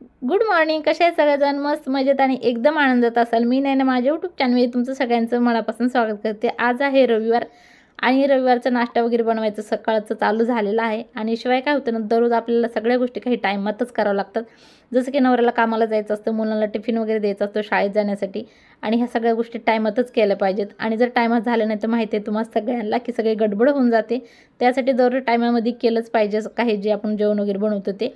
Good morning कसे आहेत सगळेजण? मस्त मजेत आणि एकदम आनंदात असाल. मी नाही ना माझ्या यूट्यूब चॅनलमध्ये तुमचं सगळ्यांचं मनापासून स्वागत करते. आज आहे रविवार आणि रविवारचा नाश्ता वगैरे बनवायचं सकाळचं चालू झालेलं आहे. आणि शिवाय काय होतं ना दररोज आपल्याला सगळ्या गोष्टी काही टायमातच करावं लागतात. जसं की नवऱ्याला कामाला जायचं असतं मुलांना टिफिन वगैरे द्यायचं असतं शाळेत जाण्यासाठी. आणि ह्या सगळ्या गोष्टी टायमातच केल्या पाहिजेत. आणि जर टायमात झालं नाही तर माहिती आहे तुम्हाला सगळ्यांना की सगळी गडबड होऊन जाते. त्यासाठी दररोज टायमामध्ये केलंच पाहिजे काही जे आपण जेवण वगैरे बनवतो ते.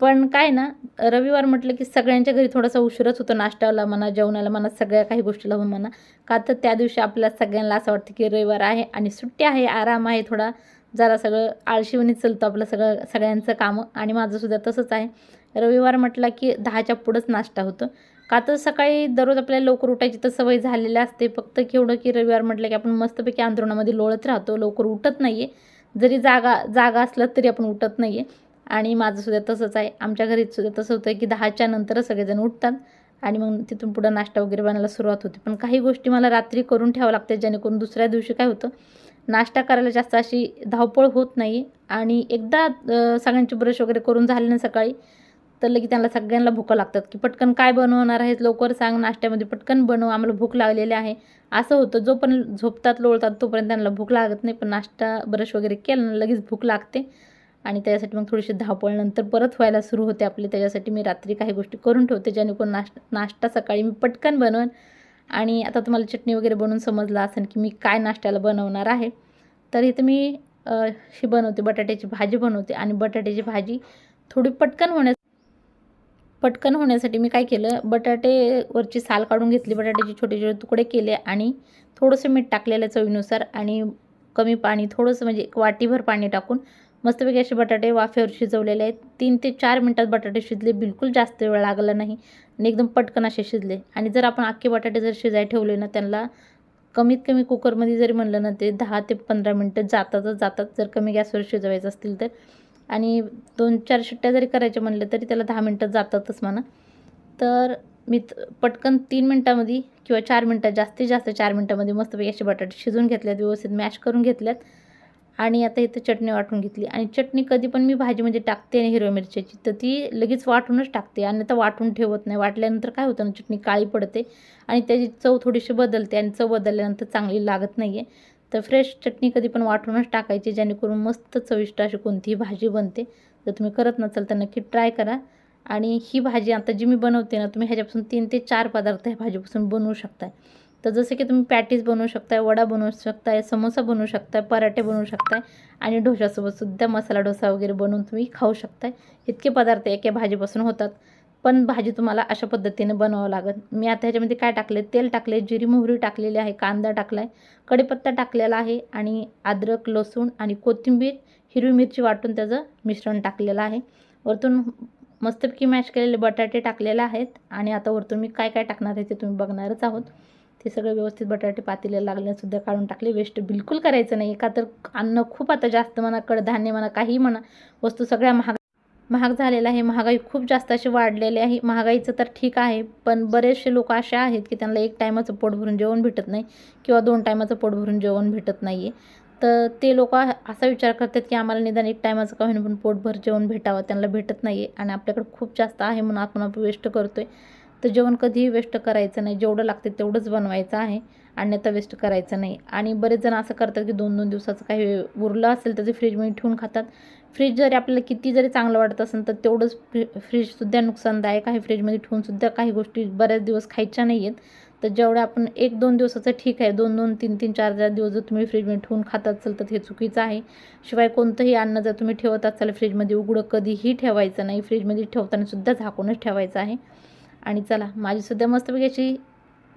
पण काय ना रविवार म्हटलं की सगळ्यांच्या घरी थोडासा उशीरच होतो नाश्त्याला म्हणा जेवणाला म्हणा सगळ्या काही गोष्टीला हो म्हणा. का तर त्या दिवशी आपल्या सगळ्यांना असं वाटतं की रविवार आहे आणि सुट्टी आहे आराम आहे थोडा. जरा सगळं आळशीवणी चलतं आपलं सगळं सगळ्यांचं कामं आणि माझंसुद्धा तसंच आहे. रविवार म्हटलं की दहाच्या पुढंच नाश्ता होतो. का तर सकाळी दररोज आपल्याला लवकर उठायची तर सवय झालेली असते. फक्त केवढं की रविवार म्हटलं की आपण मस्तपैकी अंतरुणामध्ये लोळत राहतो. लवकर उठत नाही आहे जरी जागा जागा असलं तरी आपण उठत नाही आहे आणि माझंसुद्धा तसंच आहे. आमच्या घरीच सुद्धा तसं होतं की दहाच्या नंतरच सगळेजण उठतात आणि मग तिथून पुढं नाश्ता वगैरे बनायला सुरुवात होते. पण काही गोष्टी मला रात्री करून ठेवावं लागते जेणेकरून दुसऱ्या दिवशी काय होतं नाश्ता करायला जास्त अशी धावपळ होत नाही. आणि एकदा सगळ्यांची ब्रश वगैरे करून झाले ना सकाळी तर लगे त्यांना सगळ्यांना भूका लागतात की पटकन काय बनवणार आहेत लवकर सांग नाश्त्यामध्ये पटकन बनव आम्हाला भूक लागलेली आहे. असं होतं जो पण झोपतात लोळतात तोपर्यंत त्यांना भूक लागत नाही. पण नाश्ता ब्रश वगैरे केलं ना लगेच भूक लागते. आणि त्याच्यासाठी मग थोडीशी धावपळ नंतर परत व्हायला सुरू होते आपली. त्याच्यासाठी मी रात्री काही गोष्टी करून ठेवते जेणेकरून नाश्ता नाश्ता सकाळी मी पटकन बनवेन. आणि आता तुम्हाला चटणी वगैरे बनवून समजलं असेल की मी काय नाश्त्याला बनवणार आहे. तर इथं मी ही बनवते बटाट्याची भाजी बनवते. आणि बटाट्याची भाजी थोडी पटकन होण्यास पटकन होण्यासाठी मी काय केलं बटाटेवरची साल काढून घेतली. बटाट्याचे छोटे छोटे तुकडे केले आणि थोडंसं मीठ टाकलेलं चवीनुसार आणि कमी पाणी थोडंसं म्हणजे एक वाटीभर पाणी टाकून मस्तपैकी असे बटाटे वाफेवर शिजवलेले आहेत. तीन ते चार मिनटात बटाटे शिजले. बिलकुल जास्त वेळ लागला नाही आणि एकदम पटकन असे शिजले. आणि जर आपण अख्खे बटाटे जर शिजाय ठेवले ना त्यांना कमीत कमी कुकरमध्ये जरी म्हणलं ना ते दहा ते पंधरा मिनटं जातातच जातात. जर कमी गॅसवर शिजवायचं असतील तर. आणि दोन चार शिट्ट्या जरी करायच्या म्हणलं तरी त्याला दहा मिनटं जातातच म्हणा. तर मी पटकन तीन मिनटामध्ये किंवा चार मिनटात जास्तीत जास्त चार मिनटामध्ये मस्तपैकी असे बटाटे शिजून घेतल्यात व्यवस्थित मॅश करून घेतल्यात आणि आता इथं चटणी वाटून घेतली. आणि चटणी कधी पण मी भाजीमध्ये म्हणजे टाकते आणि हिरव्या मिरच्याची. तर ती लगेच वाटूनच टाकते आणि आता वाटून ठेवत नाही. वाटल्यानंतर काय होतं ना चटणी काळी पडते आणि त्याची चव थोडीशी बदलते आणि चव बदलल्यानंतर चांगली लागत नाही आहे तर फ्रेश चटणी कधी पण वाटूनच टाकायची जेणेकरून मस्त चविष्ट अशी कोणतीही भाजी बनते. जर तुम्ही करत नसाल तर नक्की ट्राय करा. आणि ही भाजी आता जी मी बनवते ना तुम्ही ह्याच्यापासून तीन ते चार पदार्थ ह्या भाजीपासून बनवू शकताय. तर जसं की तुम्ही पॅटीस बनवू शकताय वडा बनवू शकताय समोसा बनवू शकताय पराठे बनवू शकताय आणि डोशासोबतसुद्धा मसाला डोसा वगैरे बनवून तुम्ही खाऊ शकताय. इतके पदार्थ एका भाजीपासून होतात. पण भाजी तुम्हाला अशा पद्धतीने बनवावं लागत मी आता ह्याच्यामध्ये काय टाकले तेल टाकले जिरी मोहरी टाकलेली आहे कांदा टाकला आहे कढीपत्ता टाकलेला आहे आणि अद्रक लसूण आणि कोथिंबीर हिरवी मिरची वाटून त्याचं मिश्रण टाकलेलं आहे. वरतून मस्तपैकी मॅश केलेले बटाटे टाकलेले आहेत आणि आता वरतून मी काय काय टाकणार आहे ते तुम्ही बघणारच आहोत. ते सगळं व्यवस्थित बटाटे पातेले लागल्यासुद्धा काढून टाकले. वेस्ट बिलकुल करायचं नाही. का तर अन्न खूप आता जास्त म्हणा कडधान्य म्हणा काही म्हणा वस्तू सगळ्या महाग महाग झालेला आहे. महागाई खूप जास्त अशी वाढलेली आहे. महागाईचं तर ठीक आहे पण बरेचसे लोक असे आहेत की त्यांना एक टायमाचं पोट भरून जेवण भेटत नाही किंवा दोन टायमाचं पोट भरून जेवण भेटत नाही आहे तर ते लोक असा विचार करतात की आम्हाला निदान एक टायमाचं का पण पोटभर जेवण भेटावं त्यांना भेटत नाही आहे आणि आपल्याकडे खूप जास्त आहे म्हणून आपण आपण वेस्ट करतो आहे तर जेवण कधीही वेस्ट करायचं नाही. जेवढं लागते तेवढंच बनवायचं आहे. अन्यथा वेस्ट करायचं नाही. आणि बरेच जण असं करतात की दोन दोन दिवसाचं काही उरलं असेल तर ते फ्रीजमध्ये ठेवून खातात. फ्रीज जरी आपल्याला किती जरी चांगलं वाटत असेल तर तेवढंच फ्री फ्रीजसुद्धा नुकसानदायक आहे. फ्रीजमध्ये ठेवूनसुद्धा काही गोष्टी बऱ्याच दिवस खायच्या नाही आहेत. तर जेवढं आपण एक दोन दिवसाचं ठीक आहे. दोन दोन तीन तीन चार चार दिवस जर तुम्ही फ्रीजमध्ये ठेवून खात असाल तर हे चुकीचं आहे. शिवाय कोणतंही अन्न जर तुम्ही ठेवत असाल फ्रीजमध्ये उघडं कधीही ठेवायचं नाही. फ्रीजमध्ये ठेवताना सुद्धा झाकूनच ठेवायचं आहे. आणि चला माझीसुद्धा मस्तपैकी अशी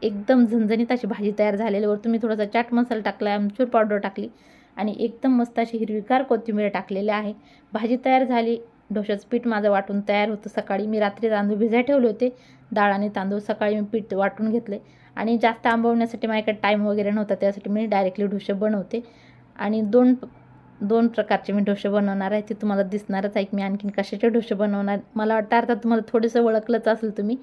एकदम झणझणीत अशी भाजी तयार झालेल्यावर तुम्ही थोडासा चाट मसाला टाकला आमचूर पावडर टाकली आणि एकदम मस्त अशी हिरवीगार कोथिंबीर टाकलेली आहे. भाजी तयार झाली डोशाचं पीठ माझं वाटून तयार होतं. सकाळी मी रात्री तांदूळ भिजाय ठेवले होते डाळ आणि तांदूळ सकाळी मी पीठ वाटून घेतले आणि जास्त आंबवण्यासाठी माझ्याकडे टाईम वगैरे नव्हता त्यासाठी मी डायरेक्टली डोसे बनवते आणि दोन दोन प्रकारचे मी डोसे बनवणार आहे ते तुम्हाला दिसणारच आहे की मी आणखीन कशाचे डोसे बनवणार. मला वाटतं अर्थात तुम्हाला थोडंसं ओळखलंच असेल तुम्ही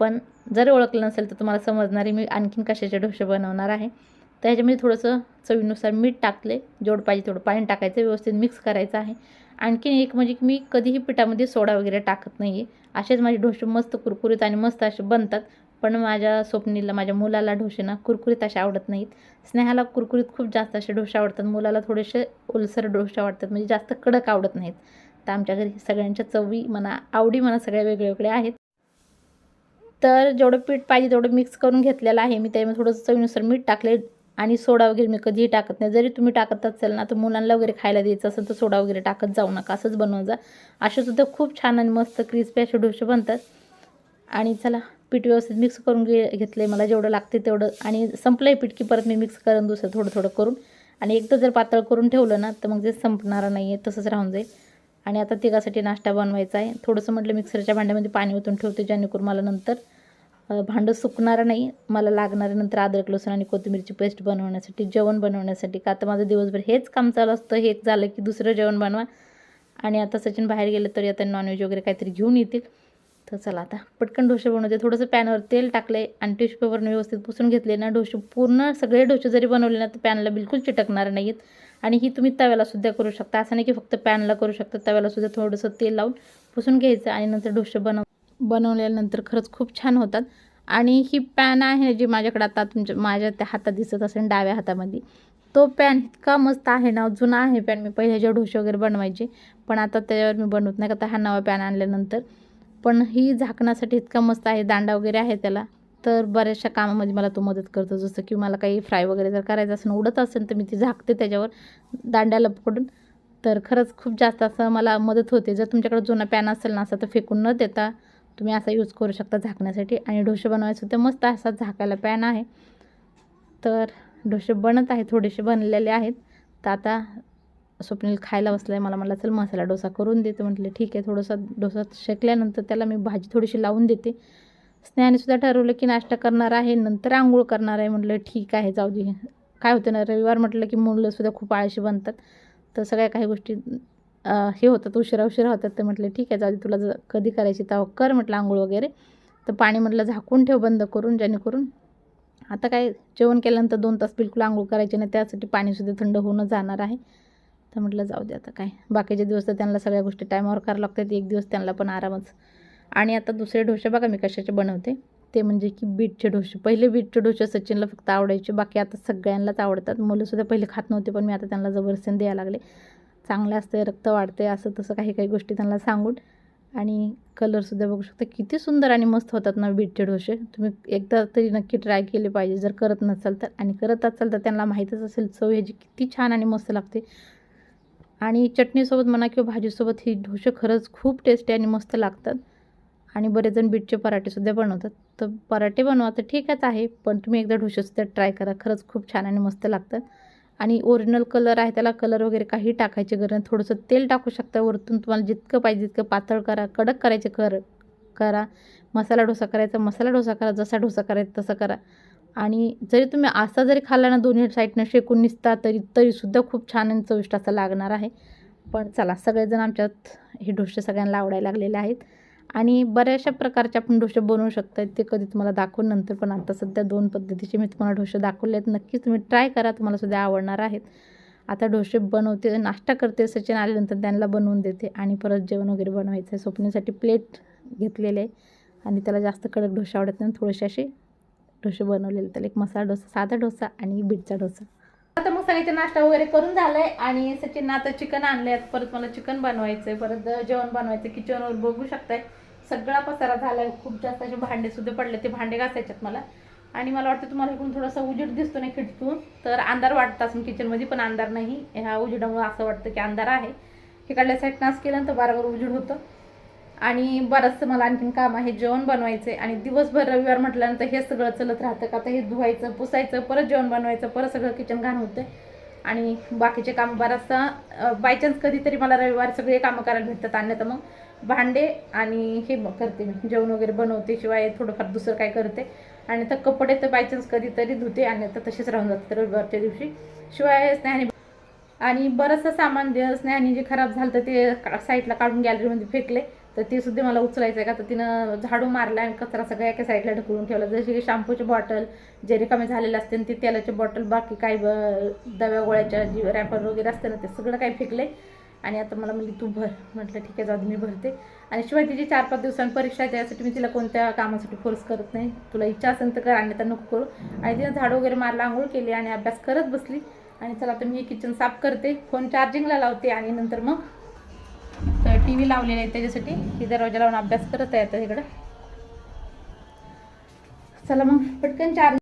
पण जर ओळखलं नसेल तर तुम्हाला समजणार आहे मी आणखीन कशाचे डोसे बनवणार आहे. तर ह्याच्यामध्ये थोडंसं चवीनुसार मीठ टाकले जेवढं पाहिजे थोडं पाणी टाकायचं व्यवस्थित मिक्स करायचं आहे. आणखीन एक म्हणजे की मी कधीही पिठामध्ये सोडा वगैरे टाकत नाही आहे असेच माझे डोसे मस्त कुरकुरीत आणि मस्त असे बनतात. पण माझ्या स्वप्नीला माझ्या मुलाला डोसे ना कुरकुरीत असे आवडत नाहीत. स्नेहाला कुरकुरीत खूप जास्त असे डोसे आवडतात. मुलाला थोडेसे ओलसर डोसे आवडतात. म्हणजे जास्त कडक आवडत नाहीत. तर आमच्या घरी सगळ्यांच्या चवी म्हणा आवडी म्हणा सगळ्या वेगवेगळ्या आहेत. तर जेवढं पीठ पाहिजे तेवढं मिक्स करून घेतलेलं आहे. मी त्यामध्ये थोडंसं चवीनुसार मीठ टाकले आणि सोडा वगैरे मी कधीही टाकत नाही. जरी तुम्ही टाकत असाल ना तर मुलांना वगैरे खायला द्यायचं असेल तर सोडा वगैरे टाकत जाऊ नका. असंच बनवून जा. असे सुद्धा खूप छान आणि मस्त क्रिस्पी असे डोसे बनतात. आणि चला पीठ व्यवस्थित मिक्स करून घे घेतलं आहे मला जेवढं लागते तेवढं. आणि संपलं आहे पीठ की परत मी मिक्स करून दुसरं थोडं थोडं करून. आणि एकदा जर पातळ करून ठेवलं ना तर मग ते संपणारं नाही आहे तसंच राहून जाईल. आणि आता तिघासाठी नाश्ता बनवायचा आहे. थोडंसं म्हटलं मिक्सरच्या भांड्यामध्ये पाणी ओतून ठेवते जेणेकरून मला नंतर भांडं सुकणारं नाही. मला लागणार नंतर अद्रक लसूण आणि कोथिंबीरची पेस्ट बनवण्यासाठी जेवण बनवण्यासाठी. का तर माझं दिवसभर हेच काम चालू असतं. हेच झालं की दुसरं जेवण बनवा. आणि आता सचिन बाहेर गेलं तरी आता नॉनव्हेज वगैरे काहीतरी घेऊन येतील. तर चला आता पटकन डोसे बनवते. थोडंसं पॅनवर तेल टाकले आणि टिश्यू पेपरने व्यवस्थित पुसून घेतले ना डोसे पूर्ण सगळे डोसे जरी बनवले ना तर पॅनला बिलकुल चिटकणार नाहीत. आणि ही तुम्ही तव्यालासुद्धा करू शकता. असं नाही की फक्त पॅनला करू शकता तव्यालासुद्धा थोडंसं तेल लावून पुसून घ्यायचं आणि नंतर डोसे बनव बनवल्यानंतर खरंच खूप छान होतात. आणि ही पॅन आहे जी माझ्याकडे आता तुमच्या माझ्या त्या हातात दिसत असेल डाव्या हातामध्ये. तो पॅन इतका मस्त आहे ना जुना आहे पॅन. मी पहिले जेव्हा डोसे वगैरे बनवायचे पण आता त्याच्यावर मी बनवत नाही का आता हा नवा पॅन आणल्यानंतर. पण ही झाकण्यासाठी इतका मस्त आहे दांडा वगैरे आहे त्याला. तर बऱ्याचशा कामामध्ये मला तो मदत करतो. जसं की मला काही फ्राय वगैरे जर करायचं असेल उडत असेल तर मी ती झाकते त्याच्यावर दांड्याला पकडून तर खरंच खूप जास्त असं मला मदत होते. जर तुमच्याकडे जुना पॅन असेल ना असा तर फेकून न देता तुम्ही असा यूज करू शकता झाकण्यासाठी. आणि डोसे बनवायचं तर मस्त असा झाकायला पॅन आहे. तर डोसे बनत आहे थोडेसे बनलेले आहेत. तर आता स्वप्नील खायला बसलं आहे मला म्हटलं चल मसाला डोसा करून देते. म्हटलं ठीक आहे थोडासा डोसा शेकल्यानंतर त्याला मी भाजी थोडीशी लावून देते. स्नेहानेसुद्धा ठरवलं की नाश्ता करणार आहे नंतर आंघोळ करणार आहे. म्हटलं ठीक आहे जाऊ दे. काय होतं ना रविवार म्हटलं की मुलंसुद्धा खूप आळशी बनतात. तर सगळ्या काही गोष्टी हे होतात उशिरा उशिरा होतात. तर म्हटलं ठीक आहे जाऊ दे तुला जर कधी करायची तेव्हा कर म्हटलं आंघोळ वगैरे. तर पाणी म्हटलं झाकून ठेव बंद करून जेणेकरून आता काय जेवण केल्यानंतर दोन तास बिलकुल आंघोळ करायची नाही त्यासाठी पाणीसुद्धा थंड होऊन जाणार आहे. तर म्हटलं जाऊ दे आता काय. बाकीचे दिवस तर त्यांना सगळ्या गोष्टी टायमावर करावं लागतात. एक दिवस त्यांना पण आरामच. आणि आता दुसरे डोसे बघा मी कशाचे बनवते. ते म्हणजे की बीटचे डोसे. पहिले बीटचे डोसे सचिनला फक्त आवडायचे. बाकी आता सगळ्यांनाच आवडतात. मुलंसुद्धा पहिले खात नव्हते पण मी आता त्यांना जबरदस्तीने द्यायला लागले. चांगलं असते रक्त वाढते असं तसं काही काही गोष्टी त्यांना सांगून. आणि कलरसुद्धा बघू शकता. किती सुंदर आणि मस्त होतात ना बीटचे डोसे. तुम्ही एकदा तरी नक्की ट्राय केले पाहिजे. जर करत नसाल तर. आणि करत असाल तर त्यांना माहीतच असेल चव ह्याची किती छान आणि मस्त लागते. आणि चटणीसोबत म्हणा किंवा भाजीसोबत ही डोसे खरंच खूप टेस्टी आणि मस्त लागतात. आणि बरेच जण बीटचे पराठेसुद्धा बनवतात. तर पराठे बनवा तर ठीकच आहे पण तुम्ही एकदा ढोसेसुद्धा ट्राय करा. खरंच खूप छान आणि मस्त लागतात. आणि ओरिजिनल कलर आहे त्याला कलर वगैरे काही टाकायची गरज नाही. थोडंसं तेल टाकू शकता. वरतून तुम्हाला जितकं पाहिजे तितकं पातळ करा कडक करायचे कर करा. मसाला डोसा करायचा मसाला डोसा करा जसा डोसा करायचा तसा करा. आणि जरी तुम्ही असा जरी खाल्ला ना दोन्ही साईडनं शेकून निसता तरी तरीसुद्धा खूप छान आणि चविष्ट असा लागणार आहे. पण चला सगळेजण आमच्यात हे डोसे सगळ्यांना आवडायला लागलेले आहेत. आणि बऱ्याचशा प्रकारचे आपण डोसे बनवू शकता ते कधी तुम्हाला दाखवून नंतर पण आता सध्या दोन पद्धतीचे मी तुम्हाला डोसे दाखवले आहेत. नक्कीच तुम्ही ट्राय करा तुम्हाला सुद्धा आवडणार आहेत. आता डोसे बनवते नाश्ता करते सचिन आल्यानंतर त्यांना बनवून देते. आणि परत जेवण वगैरे बनवायचं आहे. स्वप्नेसाठी प्लेट घेतलेले आहे. आणि त्याला जास्त कडक डोसे आवडत नाही थोडेसे असे डोसे बनवलेले तर एक मसाला डोसा साधा डोसा आणि बीटचा डोसा. आता मसाल्याचा नाश्ता वगैरे करून झालाय आणि सचिन आता चिकन आणलंय. परत मला चिकन बनवायचंय. परत जेवण बनवायचं किचनवर बघू शकताय. सगळा पसारा झालाय. खूप जास्त असे भांडे सुद्धा पडले ते भांडे घासायच्यात मला. आणि मला वाटतं तुम्हाला इकडून थोडासा उजेड दिसतो नाही खिडकीतून. तर अंधार वाटतं असून किचनमध्ये पण अंधार नाही. ह्या उजेडामुळे असं वाटतं की अंधार आहे. इकडल्या साईड नास केल्यानंतर बारावर उजेड होतं. आणि बरंचसं मला आणखीन काम आहे जेवण बनवायचं आणि दिवसभर रविवार म्हटल्यानंतर हे सगळं चलत राहतं का? आता हे धुवायचं पुसायचं परत जेवण बनवायचं परत सगळं किचन घाण होतं आणि बाकीचे काम बराचसा बायचान्स कधीतरी मला रविवार सगळे कामं करायला भेटतात अन्यथा मग भांडे आणि हे करते मी. जेवण वगैरे बनवते शिवाय थोडंफार दुसरं काय करते. आणि तर कपडे तर बायचान्स कधीतरी धुते आणि तर तसेच राहून जातात रविवारच्या दिवशी. शिवाय स्नेहाने आणि बरंचसं सामान स्नेहाने जे खराब झालं तर ते साईडला काढून गॅलरीमध्ये फेकले. तर ती सुद्धा मला उचलायचं आहे का? तर तिनं झाडू मारला आणि कचरा सगळ्या एका साईडला ढकलून ठेवला. जसे की शॅम्पूची बॉटल जे रिकामे झालेलं असते ते तेलाची बॉटल बाकी काही ब- दव्या गोळ्याच्या जी रॅपर वगैरे असते ना ते सगळं काही फेकलं आणि आता मला म्हणली तू भर. म्हटलं ठीक आहे जाऊ मी भरते. आणि शिवाय तिची चार पाच दिवसांनी परीक्षा त्यासाठी मी तिला कोणत्या कामासाठी फोर्स करत नाही. तुला इच्छा असेल तर कर आणि तर नको करू. आणि तिनं झाडं वगैरे मारला आंघोळ केली आणि अभ्यास करत बसली. आणि चला आता मी किचन साफ करते. फोन चार्जिंगला लावते आणि नंतर मग टी व्ही लावलेला आहे त्याच्यासाठी. ही दरवाजा लावून अभ्यास करत आहे आता इकडं. चला मग पटकन चार्ज